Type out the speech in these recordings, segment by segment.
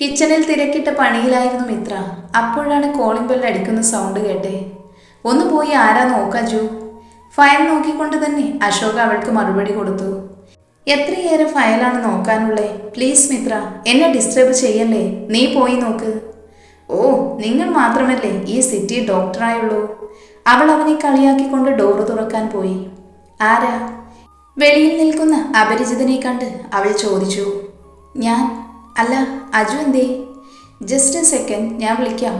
കിച്ചണിൽ തിരക്കിട്ട പണിയിലായിരുന്നു മിത്ര. അപ്പോഴാണ് കോളിംഗ് ബെൽ അടിക്കുന്ന സൗണ്ട് കേട്ടെ. ഒന്ന് പോയി ആരാ നോക്കാ നോക്കാജു ഫയൽ നോക്കിക്കൊണ്ട് തന്നെ അശോക് അവൾക്ക് മറുപടി കൊടുത്തു. എത്രയേറെ ഫയലാണ് നോക്കാനുള്ളേ? പ്ലീസ് മിത്ര എന്നെ ഡിസ്റ്റർബ് ചെയ്യല്ലേ? നീ പോയി നോക്ക്. ഓ നിങ്ങൾ മാത്രമല്ലേ ഈ സിറ്റി ഡോക്ടറായുള്ളൂ അവൾ അവനെ കളിയാക്കിക്കൊണ്ട് ഡോർ തുറക്കാൻ പോയി. ആരാ? വെളിയിൽ നിൽക്കുന്ന അപരിചിതനെ കണ്ട് അവൾ ചോദിച്ചു. ഞാൻ അല്ല അജു എന്തേ? ജസ്റ്റ് എ സെക്കൻഡ് ഞാൻ വിളിക്കാം.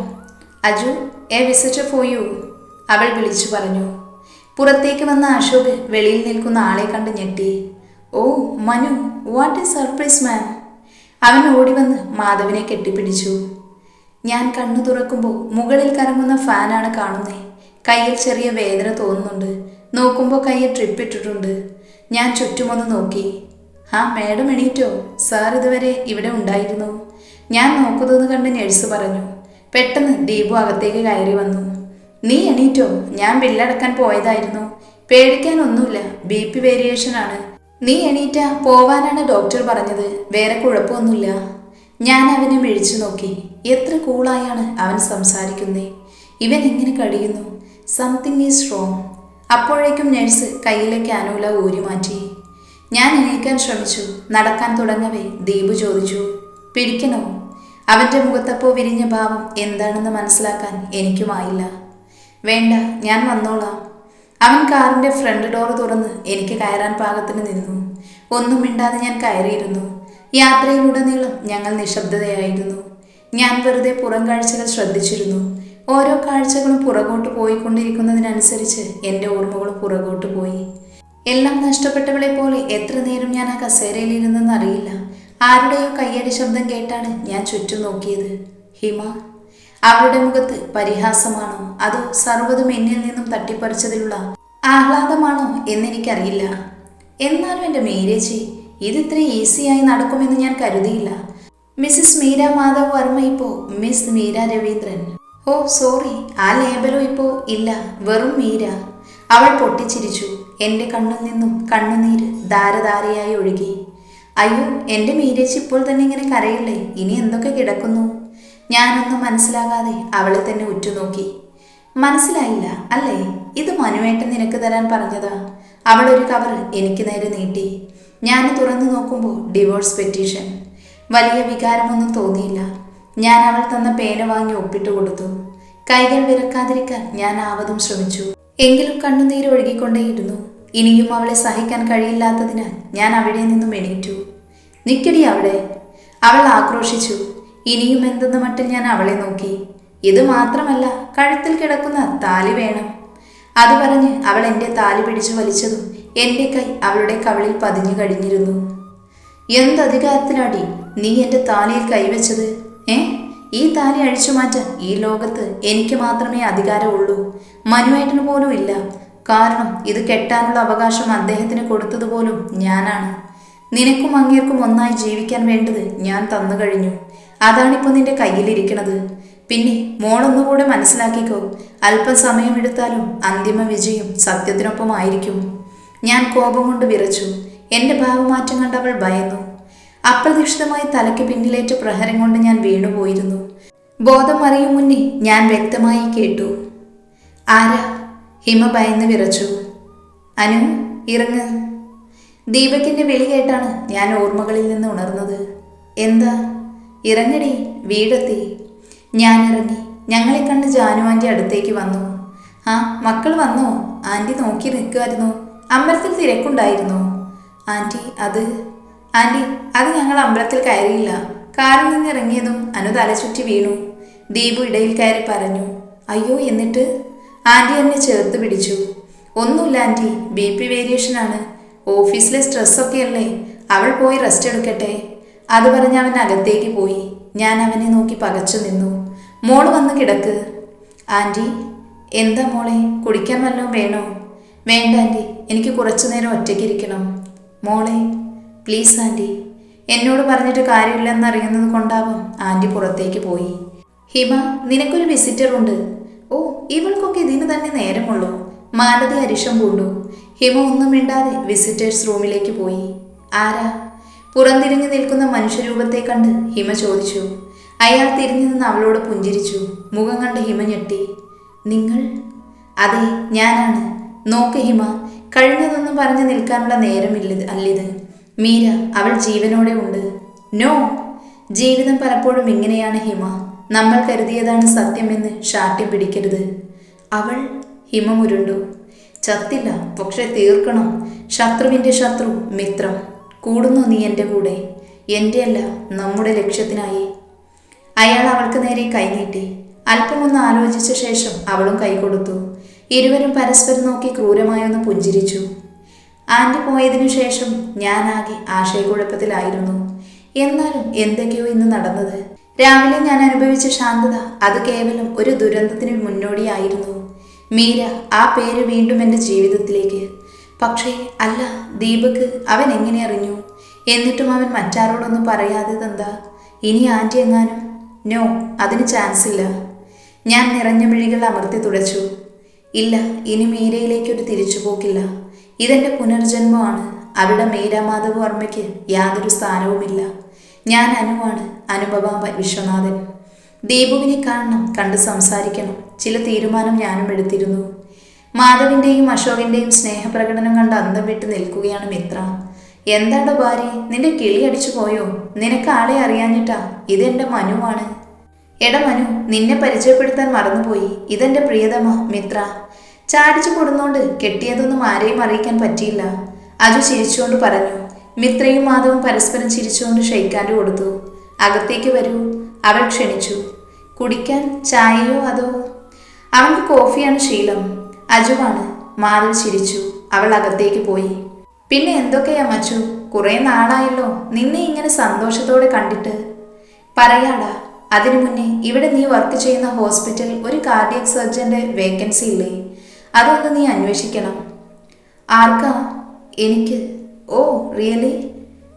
Aju a visitor for you അവൾ വിളിച്ചു പറഞ്ഞു. പുറത്തേക്ക് വന്ന അശോക് വെളിയിൽ നിൽക്കുന്ന ആളെ കണ്ട് ഞെട്ടി. ഓ Manu what a surprise man അവൻ ഓടി വന്ന് മാധവിനെ കെട്ടിപ്പിടിച്ചു. ഞാൻ കണ്ണു തുറക്കുമ്പോൾ മുകളിൽ കറങ്ങുന്ന ഫാനാണ് കാണുന്നത് കയ്യിൽ ചെറിയ വേദന തോന്നുന്നുണ്ട്. നോക്കുമ്പോൾ കയ്യിൽ ട്രിപ്പ് ഇട്ടിട്ടുണ്ട്. ഞാൻ ചുറ്റുമൊന്ന് നോക്കി. ആ മാഡം എണീറ്റോ? സാർ ഇതുവരെ ഇവിടെ ഉണ്ടായിരുന്നു. ഞാൻ നോക്കുന്നത് കണ്ട് നഴ്സ് പറഞ്ഞു. പെട്ടെന്ന് ദീപു അകത്തേക്ക് കയറി വന്നു. നീ എണീറ്റോ? ഞാൻ ബില്ലടക്കാൻ പോയതായിരുന്നു. പേടിക്കാനൊന്നുമില്ല. ബി പി വേരിയേഷൻ ആണ്. നീ എണീറ്റ പോവാനാണ് ഡോക്ടർ പറഞ്ഞത്. വേറെ കുഴപ്പമൊന്നുമില്ല. ഞാൻ അവനെ വിളിച്ചു നോക്കി. എത്ര കൂളായാണ് അവൻ സംസാരിക്കുന്നേ. ഇവൻ എങ്ങനെ കഴിയുന്നു സംതിങ് ഈസ് റോങ് അപ്പോഴേക്കും നഴ്സ് കയ്യിലെ ക്യാനൂല ഊരി മാറ്റി ഞാൻ എണീക്കാൻ ശ്രമിച്ചു. നടക്കാൻ തുടങ്ങവേ. ദീപു ചോദിച്ചു. പിടിക്കണോ? അവന്റെ മുഖത്തപ്പോ വിരിഞ്ഞ ഭാവം എന്താണെന്ന് മനസ്സിലാക്കാൻ എനിക്കുമായില്ല വേണ്ട ഞാൻ വന്നോളാം. അവൻ കാറിന്റെ ഫ്രണ്ട് ഡോർ തുറന്ന് എനിക്ക് കയറാൻ പാകത്തിന് നിന്നു. ഒന്നും മിണ്ടാതെ ഞാൻ കയറിയിരുന്നു. യാത്രയിലുടനീളം ഞങ്ങൾ നിശബ്ദതയായിരുന്നു. ഞാൻ വെറുതെ പുറം കാഴ്ചകൾ ശ്രദ്ധിച്ചിരുന്നു. ഓരോ കാഴ്ചകളും പുറകോട്ട് പോയിക്കൊണ്ടിരിക്കുന്നതിനനുസരിച്ച് എന്റെ ഓർമ്മകളും പുറകോട്ട് പോയി. എല്ലാം നഷ്ടപ്പെട്ടവളെ പോലെ എത്ര നേരം ഞാൻ ആ കസേരയിലിരുന്നെന്ന് അറിയില്ല. ആരുടെയോ കയ്യടി ശബ്ദം കേട്ടാണ് ഞാൻ ചുറ്റും നോക്കിയത്. ഹിമ അവളുടെ മുഖത്ത് പരിഹാസമാണോ? അതോ സർവതും എന്നിൽ നിന്നും തട്ടിപ്പറിച്ചതിലുള്ള ആഹ്ലാദമാണോ എന്നെനിക്കറിയില്ല. എന്നാലും എന്റെ മീരേച്ചി ഇതിത്ര ഈസിയായി നടക്കുമെന്ന് ഞാൻ കരുതിയില്ല. മിസ്സിസ് മീര മാധവ് വർമ്മ ഇപ്പോ miss Meera Raveendran. Oh sorry ആ ലേബലും ഇപ്പോ ഇല്ല വെറും മീര. അവൾ പൊട്ടിച്ചിരിച്ചു. എന്റെ കണ്ണിൽ നിന്നും കണ്ണുനീര് ധാരധാരയായി ഒഴുകി. അയ്യോ എന്റെ മീരേച്ചി ഇപ്പോൾ തന്നെ ഇങ്ങനെ കരയില്ലേ? ഇനി എന്തൊക്കെ കിടക്കുന്നു? ഞാനൊന്നും മനസ്സിലാകാതെ അവളെ തന്നെ ഉറ്റുനോക്കി. മനസ്സിലായില്ല അല്ലേ? ഇത് മനുവേട്ടൻ നിനക്ക് തരാൻ പറഞ്ഞതാ. അവൾ ഒരു കവർ എനിക്ക് നേരെ നീട്ടി. ഞാൻ തുറന്നു നോക്കുമ്പോൾ ഡിവോഴ്സ് പെറ്റീഷൻ. വലിയ വികാരമൊന്നും തോന്നിയില്ല. ഞാൻ അവൾ തന്ന പേന വാങ്ങി ഒപ്പിട്ട് കൊടുത്തു. കൈകൾ വിറക്കാതിരിക്കാൻ ഞാൻ ആവതും ശ്രമിച്ചു. എങ്കിലും കണ്ണുനീര് ഒഴുകിക്കൊണ്ടേയിരുന്നു. ഇനിയും അവളെ സഹിക്കാൻ കഴിയില്ലാത്തതിനാൽ ഞാൻ അവിടെ നിന്നും എണീറ്റു. നിക്കടി അവിടെ. അവൾ ആക്രോശിച്ചു. ഇനിയും എന്തെന്ന മട്ടിൽ ഞാൻ അവളെ നോക്കി. ഇത് മാത്രമല്ല കഴുത്തിൽ കിടക്കുന്ന താലി വേണം. അത് പറഞ്ഞ് അവൾ എന്റെ താലി പിടിച്ചു വലിച്ചതും എന്റെ കൈ അവളുടെ കവിളിൽ പതിഞ്ഞു കഴിഞ്ഞിരുന്നു. എന്തധികാരത്തിനാടി നീ എന്റെ താലിയിൽ കൈവച്ചത് ഏ? ഈ താലി അഴിച്ചു മാറ്റാൻ ഈ ലോകത്ത് എനിക്ക് മാത്രമേ അധികാരമുള്ളൂ മനുവേട്ടന് പോലും ഇല്ല. കാരണം ഇത് കെട്ടാനുള്ള അവകാശം അദ്ദേഹത്തിന് കൊടുത്തതുപോലും ഞാനാണ്. നിനക്കും അങ്ങേർക്കും ഒന്നായി ജീവിക്കാൻ വേണ്ടത് ഞാൻ തന്നു കഴിഞ്ഞു. അതാണിപ്പോൾ നിന്റെ കയ്യിലിരിക്കണത്. പിന്നെ മോളൊന്നുകൂടെ മനസ്സിലാക്കിക്കോ. അല്പം സമയമെടുത്താലും അന്തിമ വിജയം സത്യത്തിനൊപ്പമായിരിക്കും. ഞാൻ കോപം കൊണ്ട് വിറച്ചു. എന്റെ ഭാവമാറ്റം കണ്ട് അവൾ ഭയന്നു. അപ്രതീക്ഷിതമായി തലയ്ക്ക് പിന്നിലേറ്റ പ്രഹരം കൊണ്ട് ഞാൻ വീണുപോയിരുന്നു ബോധം അറിയും മുന്നേ ഞാൻ വ്യക്തമായി കേട്ടു. ആരാ? ഹിമ ഭയന്ന് വിറച്ചു. അനു ഇറങ്ങ്. ദീപകിന്റെ വിളി കേട്ടാണ് ഞാൻ ഓർമ്മകളിൽ നിന്ന് ഉണർന്നത്. എന്താ? ഇറങ്ങടി വീടെത്തി. ഞാൻ ഇറങ്ങി. ഞങ്ങളെ കണ്ട് ജാനു ആന്റി അടുത്തേക്ക് വന്നു. ആ മക്കൾ വന്നോ? ആന്റി നോക്കി നിൽക്കുമായിരുന്നു അമ്പലത്തിൽ തിരക്കുണ്ടായിരുന്നോ. ആന്റി അത് ആന്റി അത് ഞങ്ങൾ അമ്പലത്തിൽ കയറിയില്ല. കാറിൽ നിന്ന് ഇറങ്ങിയതും അനു തലചുറ്റി വീണു. ദീപു ഇടയിൽ കയറി പറഞ്ഞു അയ്യോ എന്നിട്ട്? ആന്റി എന്നെ ചേർത്ത് പിടിച്ചു. ഒന്നുമില്ല ആന്റി ബി പി വേരിയേഷനാണ് ഓഫീസിലെ സ്ട്രെസ്സൊക്കെ അല്ലേ? അവൾ പോയി റെസ്റ്റ് എടുക്കട്ടെ. അത് പറഞ്ഞ് അവൻ അകത്തേക്ക് പോയി. ഞാൻ അവനെ നോക്കി പകച്ചു നിന്നു. മോൾ വന്ന് കിടക്ക്. ആന്റി എന്താ മോളെ? കുടിക്കാൻ വല്ലതും വേണോ? വേണ്ട ആന്റി എനിക്ക് കുറച്ചു നേരം ഒറ്റയ്ക്കിരിക്കണം മോളെ പ്ലീസ് ആന്റി എന്നോട് പറഞ്ഞിട്ട് കാര്യമില്ലെന്നറിയുന്നത് കൊണ്ടാവും ആന്റി പുറത്തേക്ക് പോയി. ഹിമ നിനക്കൊരു വിസിറ്റർ ഉണ്ട്. ഓ ഇവൾക്കൊക്കെ ഇതിന് തന്നെ നേരമുള്ളൂ. മാലതി അരിശം പൂണ്ടു. ഹിമ ഒന്നും മിണ്ടാതെ വിസിറ്റേഴ്സ് റൂമിലേക്ക് പോയി. ആരാ? പുറംതിരിഞ്ഞു നിൽക്കുന്ന മനുഷ്യരൂപത്തെ കണ്ട് ഹിമ ചോദിച്ചു. അയാൾ തിരിഞ്ഞു നിന്ന് അവളോട് പുഞ്ചിരിച്ചു. മുഖം കണ്ട് ഹിമ ഞെട്ടി. നിങ്ങൾ? അതെ ഞാനാണ്. നോക്ക് ഹിമ കഴിഞ്ഞതൊന്നും പറഞ്ഞു നിൽക്കാനുള്ള നേരമില്ല അല്ലിത്? മീര അവൾ ജീവനോടെ ഉണ്ട്. നോ. ജീവിതം പലപ്പോഴും ഇങ്ങനെയാണ് ഹിമ. നമ്മൾ കരുതിയതാണ് സത്യമെന്ന് ഷാട്ടി പിടിക്കരുത്. അവൾ ഹിമ മുരുണ്ടു ചത്തില്ല പക്ഷെ തീർക്കണം. ശത്രുവിന്റെ ശത്രു മിത്രം. കൂടുന്നു നീ എന്റെ കൂടെ. എന്റെയല്ല നമ്മുടെ ലക്ഷ്യത്തിനായി. അയാൾ അവൾക്ക് നേരെ കൈനീട്ടി. അല്പമൊന്ന് ആലോചിച്ച ശേഷം അവളും കൈ കൊടുത്തു ഇരുവരും പരസ്പരം നോക്കി ക്രൂരമായൊന്ന് പുഞ്ചിരിച്ചു. ആന്റി പോയതിനു ശേഷം ഞാനാകെ ആശയക്കുഴപ്പത്തിലായിരുന്നു. എന്നാലും എന്തൊക്കെയോ ഇന്ന് നടന്നത്. രാവിലെ ഞാൻ അനുഭവിച്ച ശാന്തത അത് കേവലം ഒരു ദുരന്തത്തിന് മുന്നോടിയായിരുന്നു. മീര ആ പേര് വീണ്ടും എന്റെ ജീവിതത്തിലേക്ക്. പക്ഷേ അല്ല ദീപക് അവൻ എങ്ങനെ അറിഞ്ഞു? എന്നിട്ടും അവൻ മറ്റാരോടൊന്നും പറയാതെ തന്താ ഇനി ആന്റി എങ്ങാനും? നോ അതിന് ചാൻസ് ഇല്ല. ഞാൻ നിറഞ്ഞ മിഴികൾ അമർത്തി തുടച്ചു. ഇല്ല ഇനി മീരയിലേക്കൊരു തിരിച്ചുപോക്കില്ല. ഇതെന്റെ പുനർജന്മമാണ്. അവിടെ മീരാമാധവ് വർമ്മയ്ക്ക് യാതൊരു സ്ഥാനവുമില്ല. ഞാൻ അനുവാണ് അനുപമ വിശ്വനാഥൻ. ദീപുവിനെ കാണണം കണ്ട് സംസാരിക്കണം. ചില തീരുമാനം ഞാനും എടുത്തിരുന്നു. മാധവിന്റെയും അശോകിന്റെയും സ്നേഹപ്രകടനം കണ്ട് അന്തം വിട്ട് നിൽക്കുകയാണ് മിത്ര. എന്താടോ ഭാര്യ നിന്റെ കിളി അടിച്ചു പോയോ നിനക്ക് ആളെ അറിയാഞ്ഞിട്ടാ? ഇതെന്റെ മനുവാണ്. എടാ മനു നിന്നെ പരിചയപ്പെടുത്താൻ മറന്നുപോയി. ഇതെന്റെ പ്രിയതമ മിത്ര? ചാടിച്ചു കൊടുന്നോണ്ട് കെട്ടിയതൊന്നും ആരെയും അറിയിക്കാൻ പറ്റിയില്ല. അജു ചിരിച്ചുകൊണ്ട് പറഞ്ഞു. മിത്രയും മാധവും പരസ്പരം ചിരിച്ചുകൊണ്ട് ഷെയ്ക്കാന്റെ കൊടുത്തു. അകത്തേക്ക് വരൂ. അവൾ ക്ഷണിച്ചു. കുടിക്കാൻ ചായയോ അതോ? അവൾക്ക് കോഫിയാണ് ശീലം. അജുവാണ്. മാധവ് ചിരിച്ചു. അവൾ അകത്തേക്ക് പോയി. പിന്നെ എന്തൊക്കെയാ മച്ചു? കുറേ നാളായല്ലോ. നിന്നെ ഇങ്ങനെ സന്തോഷത്തോടെ കണ്ടിട്ട്. പറയാടാ അതിനു മുന്നേ ഇവിടെ നീ വർക്ക് ചെയ്യുന്ന ഹോസ്പിറ്റൽ ഒരു കാർഡിയക് സർജന്റെ വേക്കൻസി ഇല്ലേ? അതൊന്ന് നീ അന്വേഷിക്കണം. ആർക്കാ? എനിക്ക്. ഓ റിയലി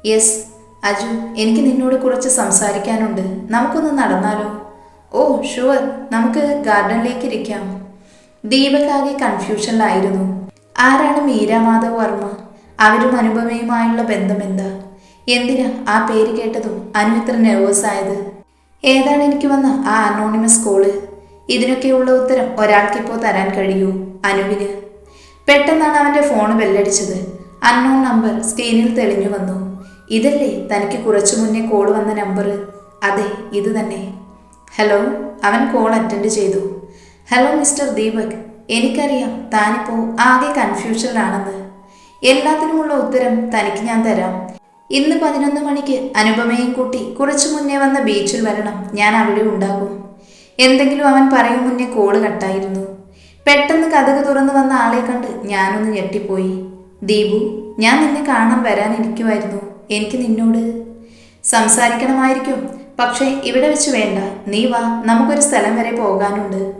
യെസ് അജു എനിക്ക് നിന്നോട് കുറച്ച് സംസാരിക്കാനുണ്ട്. നമുക്കൊന്ന് നടന്നാലോ? ഓ ഷുവർ നമുക്ക് ഗാർഡനിലേക്ക് ഇരിക്കാം. ദീപകാകെ കൺഫ്യൂഷനിലായിരുന്നു ആരാണ് മീരാമാധവ് വർമ്മ? അവരും അനുപമയുമായുള്ള ബന്ധം എന്താ? എന്തിനാ ആ പേര് കേട്ടതും? അനു ഇത്ര നെർവസ് ആയത്? ഏതാണ് എനിക്ക് വന്ന ആ അനോണിമസ് കോൾ ഇതിനൊക്കെയുള്ള ഉത്തരം ഒരാൾക്കിപ്പോൾ തരാൻ കഴിയൂ അനുവിന്. പെട്ടെന്നാണ് അവന്റെ ഫോൺ ബെല്ലടിച്ചത് അൺനോൺ നമ്പർ സ്ക്രീനിൽ തെളിഞ്ഞു വന്നു. ഇതല്ലേ തനിക്ക് കുറച്ചു മുന്നേ കോൾ വന്ന നമ്പർ അതെ ഇത് തന്നെ. ഹലോ അവൻ കോൾ അറ്റൻഡ് ചെയ്തു. Hello mister Deepak. എനിക്കറിയാം താനിപ്പോൾ ആകെ കൺഫ്യൂഷനിലാണെന്ന് എല്ലാത്തിനുമുള്ള ഉത്തരം തനിക്ക് ഞാൻ തരാം. ഇന്ന് പതിനൊന്ന് മണിക്ക് അനുപമയും കൂട്ടി കുറച്ചു മുന്നേ വന്ന ബീച്ചിൽ വരണം. ഞാൻ അവിടെ ഉണ്ടാകും. എന്തെങ്കിലും അവൻ പറയും മുന്നേ കോൾ കട്ടായിരുന്നു. പെട്ടെന്ന് കഥക് തുറന്നു വന്ന ആളെ കണ്ട് ഞാനൊന്ന് ഞെട്ടിപ്പോയി. ദീപു ഞാൻ നിന്നെ കാണാൻ വരാനിരിക്കുമായിരുന്നു എനിക്ക് നിന്നോട് സംസാരിക്കണമായിരിക്കും. പക്ഷേ ഇവിടെ വെച്ച് വേണ്ട. നീ വാ നമുക്കൊരു സ്ഥലം വരെ പോകാനുണ്ട്.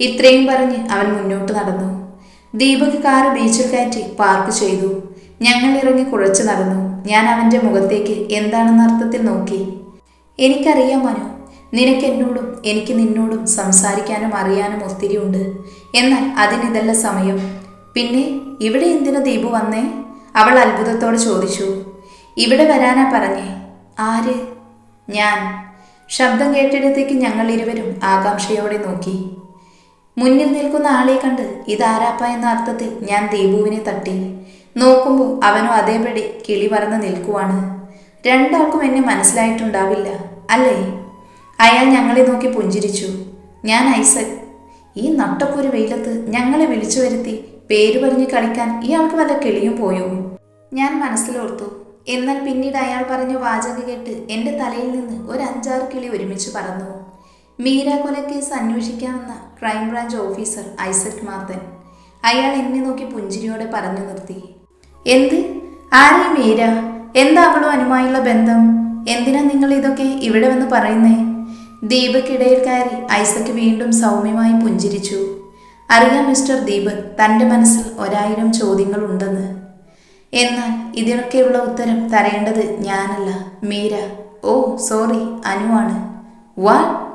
ഇത്രയും പറഞ്ഞ് അവൻ മുന്നോട്ട് നടന്നു. ദീപക് കാറ് ബീച്ചിൽ കയറ്റി പാർക്ക് ചെയ്തു. ഞങ്ങൾ ഇറങ്ങി കുഴച്ചു നടന്നു. ഞാൻ അവന്റെ മുഖത്തേക്ക് എന്താണെന്ന അർത്ഥത്തിൽ നോക്കി. എനിക്കറിയാം മനു നിനക്ക് എന്നോടും എനിക്ക് നിന്നോടും സംസാരിക്കാനും അറിയാനും ഒത്തിരി ഉണ്ട്. എന്നാൽ അതിനിതല്ല സമയം. പിന്നെ ഇവിടെ എന്തിനു ദീപു വന്നേ? അവൾ അത്ഭുതത്തോടെ ചോദിച്ചു. ഇവിടെ വരാനാ പറഞ്ഞേ. ആര്? ഞാൻ. ശബ്ദം കേട്ടിടത്തേക്ക് ഞങ്ങൾ ഇരുവരും ആകാംക്ഷയോടെ നോക്കി. മുന്നിൽ നിൽക്കുന്ന ആളെ കണ്ട് ഇതാരാപ്പ എന്ന അർത്ഥത്തിൽ ഞാൻ ദീപുവിനെ തട്ടി. നോക്കുമ്പോൾ അവനോ അതേപടി കിളി പറന്ന് നിൽക്കുവാണ്. രണ്ടാൾക്കും എന്നെ മനസ്സിലായിട്ടുണ്ടാവില്ല അല്ലേ? അയാൾ ഞങ്ങളെ നോക്കി പുഞ്ചിരിച്ചു. ഞാൻ ഐസക്. ഈ നട്ടപ്പൊരു വെയിലത്ത് ഞങ്ങളെ വിളിച്ചു വരുത്തി പേര് പറഞ്ഞ് കളിക്കാൻ ഇയാൾക്ക് വല്ല കിളിയും പോയോ? ഞാൻ മനസ്സിലോർത്തു. എന്നാൽ പിന്നീട് അയാൾ പറഞ്ഞ വാചക കേട്ട് എന്റെ തലയിൽ നിന്ന് ഒരു അഞ്ചാറ് കിളി ഒരുമിച്ച് പറന്നു. മീര കൊലക്കേസ് അന്വേഷിക്കാമെന്ന crime branch officer Isaac Marthan അയാൾ എന്നെ നോക്കി പുഞ്ചിരിയോടെ പറഞ്ഞു നിർത്തി. എന്ത്? ആരേ മീര? എന്താ അവളും അനുമായുള്ള ബന്ധം? എന്തിനാ നിങ്ങൾ ഇതൊക്കെ ഇവിടെ വന്ന് പറയുന്നേ? ദീപക്കിടയിൽ കയറി ഐസക്ക് വീണ്ടും സൗമ്യമായി പുഞ്ചിരിച്ചു. അറിയാം മിസ്റ്റർ ദീപക് തന്റെ മനസ്സിൽ ഒരായിരം ചോദ്യങ്ങൾ ഉണ്ടെന്ന്. എന്നാൽ ഇതിനൊക്കെയുള്ള ഉത്തരം തരേണ്ടത് ഞാനല്ല മീര. ഓ സോറി അനുവാണ് വാ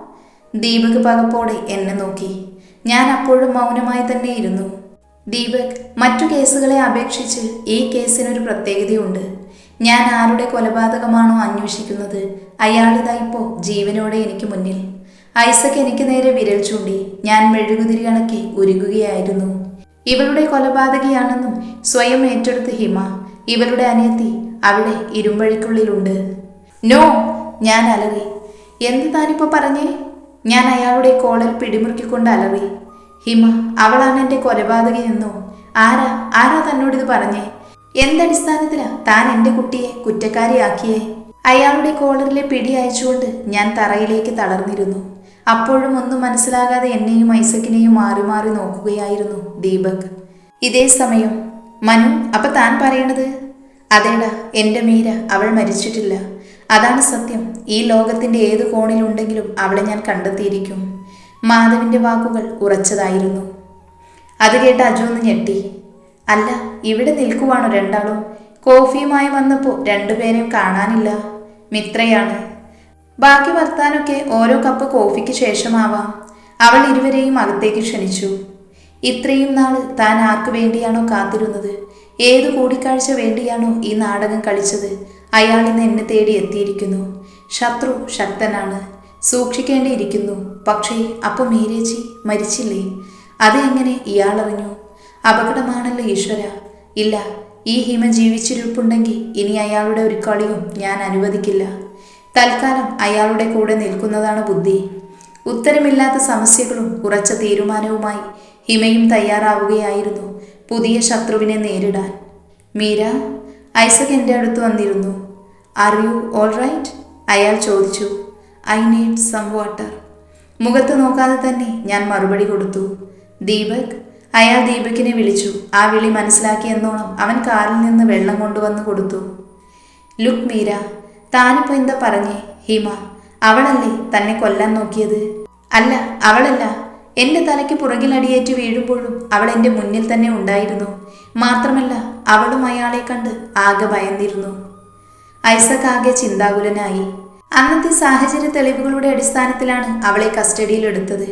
ദീപക് പകപ്പോടെ എന്നെ നോക്കി. ഞാൻ അപ്പോഴും മൗനമായി തന്നെ ഇരുന്നു. ദീപക് മറ്റു കേസുകളെ അപേക്ഷിച്ച് ഈ കേസിനൊരു പ്രത്യേകതയുണ്ട്. ഞാൻ ആരുടെ കൊലപാതകമാണോ അന്വേഷിക്കുന്നത്? അയാളിതാ ഇപ്പോൾ ജീവനോടെ എനിക്ക് മുന്നിൽ. ഐസക് എനിക്ക് നേരെ വിരൽ ചൂണ്ടി ഞാൻ മെഴുകുതിരി കണക്കെ ഉരുകുകയായിരുന്നു. ഇവളുടെ കൊലപാതകയാണെന്നും സ്വയം ഏറ്റെടുത്ത് ഹിമ ഇവരുടെ അനിയത്തി അവിടെ ഇരുമ്പഴിക്കുള്ളിലുണ്ട്. നോ ഞാൻ അലറി. എന്ത് താനിപ്പോ പറഞ്ഞേ? ഞാൻ അയാളുടെ കോളർ പിടിമുറുക്കിക്കൊണ്ട് അലറി. ഹിമ അവളാണ് എന്റെ എന്റെ കൊലപാതകയെന്നോ ആരാ ആരാ തന്നോട് ഇത് പറഞ്ഞേ? എന്തടിസ്ഥാനത്തിലാ താൻ എന്റെ കുട്ടിയെ കുറ്റക്കാരിയാക്കിയേ? അയാളുടെ കോളറിലെ പിടി അയച്ചുകൊണ്ട് ഞാൻ തറയിലേക്ക് തളർന്നിരുന്നു. അപ്പോഴും ഒന്നും മനസ്സിലാകാതെ എന്നെയും ഐസക്കിനെയും മാറി മാറി നോക്കുകയായിരുന്നു ദീപക്. ഇതേ സമയം മനു അപ്പൊ താൻ പറയണത്? അതേടാ എന്റെ മീര അവൾ മരിച്ചിട്ടില്ല. അതാണ് സത്യം. ഈ ലോകത്തിന്റെ ഏത് കോണിലുണ്ടെങ്കിലും അവളെ ഞാൻ കണ്ടെത്തിയിരിക്കും. മാധവിന്റെ വാക്കുകൾ ഉറച്ചതായിരുന്നു. അത് കേട്ട് അജു ഒന്ന് ഞെട്ടി. അല്ല ഇവിടെ നിൽക്കുവാണോ രണ്ടാളും? കോഫിയുമായി വന്നപ്പോൾ രണ്ടുപേരെയും കാണാനില്ല. മിത്രയാണ്. ബാക്കി വർത്താനൊക്കെ ഓരോ കപ്പ് കോഫിക്ക് ശേഷമാവാം. അവൾ ഇരുവരെയും അകത്തേക്ക് ക്ഷണിച്ചു. ഇത്രയും നാൾ താൻ ആർക്കു വേണ്ടിയാണോ കാത്തിരുന്നത്? ഏതു കൂടിക്കാഴ്ച വേണ്ടിയാണോ ഈ നാടകം കളിച്ചത്? അയാൾ ഇന്ന് എന്നെ തേടി എത്തിയിരിക്കുന്നു. ശത്രു ശക്തനാണ്. സൂക്ഷിക്കേണ്ടിയിരിക്കുന്നു. പക്ഷേ അപ്പോൾ മീരേച്ചി മരിച്ചില്ലേ? അത് എങ്ങനെ ഇയാൾ അപകടമാണല്ലോ ഈശ്വര. ഇല്ല ഈ ഹിമ ജീവിച്ചിരിപ്പുണ്ടെങ്കിൽ ഇനി അയാളുടെ ഒരു കളിയും ഞാൻ അനുവദിക്കില്ല. തൽക്കാലം അയാളുടെ കൂടെ നിൽക്കുന്നതാണ് ബുദ്ധി. ഉത്തരമില്ലാത്ത സമസ്യകളും ഉറച്ച തീരുമാനവുമായി ഹിമയും തയ്യാറാവുകയായിരുന്നു പുതിയ ശത്രുവിനെ നേരിടാൻ. മീര ഐസക് എന്റെ അടുത്ത് വന്നിരുന്നു. ആർ യു ഓൾ റൈറ്റ് അയാൾ ചോദിച്ചു. ഐ നീഡ് സം വാട്ടർ മുഖത്ത് നോക്കാതെ തന്നെ ഞാൻ മറുപടി കൊടുത്തു. ദീപക് അയാൾ ദീപകിനെ വിളിച്ചു. ആ വിളി മനസ്സിലാക്കിയെന്നോളം അവൻ കാറിൽ നിന്ന് വെള്ളം കൊണ്ടുവന്ന് കൊടുത്തു. ലുക്ക് മീര താനിപ്പോ എന്താ പറഞ്ഞേ? ഹിമ അവളല്ലേ തന്നെ കൊല്ലാൻ നോക്കിയത്? അല്ല അവളല്ല. എന്റെ തലയ്ക്ക് പുറകിൽ അടിയേറ്റ് വീഴുമ്പോഴും അവൾ എന്റെ മുന്നിൽ തന്നെ ഉണ്ടായിരുന്നു. മാത്രമല്ല അവളും അയാളെ കണ്ട് ആകെ ഭയന്നിരുന്നു. ഐസക് ആകെ ചിന്താകുലനായി. അന്നത്തെ സാഹചര്യ തെളിവുകളുടെ അടിസ്ഥാനത്തിലാണ് അവളെ കസ്റ്റഡിയിലെടുത്തത്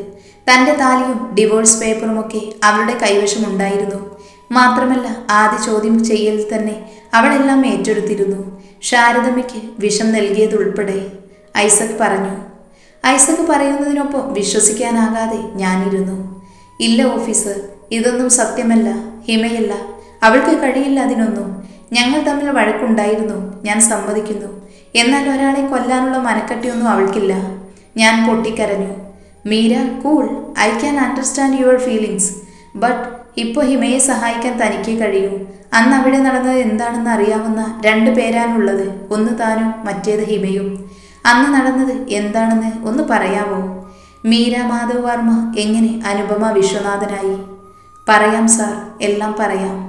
തന്റെ താലിയും ഡിവോഴ്സ് പേപ്പറുമൊക്കെ അവളുടെ കൈവശമുണ്ടായിരുന്നു മാത്രമല്ല ആദ്യ ചോദ്യം ചെയ്യൽ തന്നെ അവളെല്ലാം ഏറ്റെടുത്തിരുന്നു. ശാരദമ്മയ്ക്ക് വിഷം നൽകിയതുൾപ്പെടെ ഐസക് പറഞ്ഞു. ഐസക് പറയുന്നതിനൊപ്പം വിശ്വസിക്കാനാകാതെ ഞാനിരുന്നു. ഇല്ല ഓഫീസർ ഇതൊന്നും സത്യമല്ല ഹിമയല്ല. അവൾക്ക് കഴിയില്ല അതിനൊന്നും. ഞങ്ങൾ തമ്മിൽ വഴക്കുണ്ടായിരുന്നു ഞാൻ സമ്മതിക്കുന്നു. എന്നാൽ ഒരാളെ കൊല്ലാനുള്ള മനക്കട്ടിയൊന്നും അവൾക്കില്ല. ഞാൻ പൊട്ടിക്കരഞ്ഞു. Meera cool I can understand your feelings but ഇപ്പോൾ ഹിമയെ സഹായിക്കാൻ തനിക്കേ കഴിയൂ. അന്ന് അവിടെ നടന്നത് എന്താണെന്ന് അറിയാവുന്ന രണ്ട് പേരാണുള്ളത് ഒന്ന് താനും മറ്റേത് ഹിമയും. അന്ന് നടന്നത് എന്താണെന്ന് ഒന്ന് പറയാമോ മീര മാധവ് വർമ്മ എങ്ങനെ അനുപമ വിശ്വനാഥനായി? പറയാം സാർ എല്ലാം പറയാം.